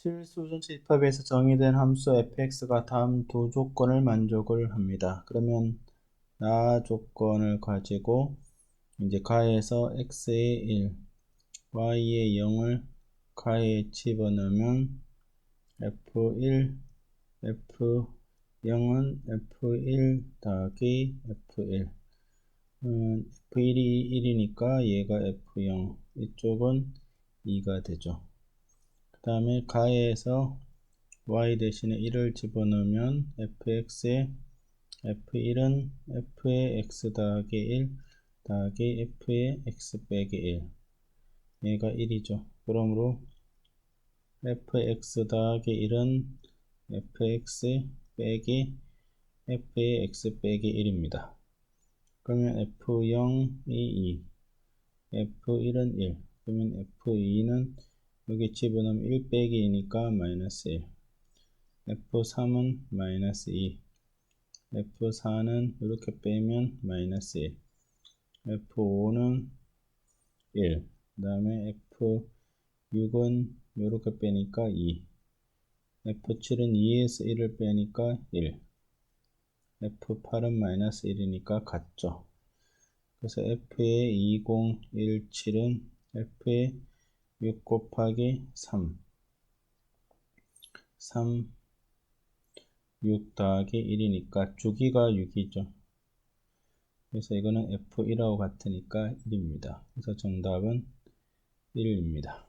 실수 전체 입합에서 정의된 함수 fx가 다음 두 조건을 만족을 합니다. 그러면 나 조건을 가지고 이제 가에서 x의 1, y의 0을 가에 집어넣으면 f1, f0은 f1 더하기 f1 음, f1이 1이니까 얘가 f0 이쪽은 2가 되죠. 그 다음에 가에서 y 대신에 1을 집어넣으면 fx에 f1은 f의 x 더하기 1 더하기 f의 x 빼기 1 얘가 1이죠. 그러므로 fx 더하기 1은 fx 빼기 f의 x 빼기 1입니다. 그러면 f0이 2 f1은 1 그러면 f2는 여기 집어넣으면 1 빼기 2니까 마이너스 1 f3은 마이너스 2 f4는 이렇게 빼면 마이너스 1 f5는 1 그 다음에 f6은 이렇게 빼니까 2 f7은 2에서 1을 빼니까 1 f8은 마이너스 1이니까 같죠. 그래서 f의 2017은 f의 6 곱하기 3 3 6 더하기 1이니까 주기가 6이죠. 그래서 이거는 f1하고 같으니까 1입니다. 그래서 정답은 1입니다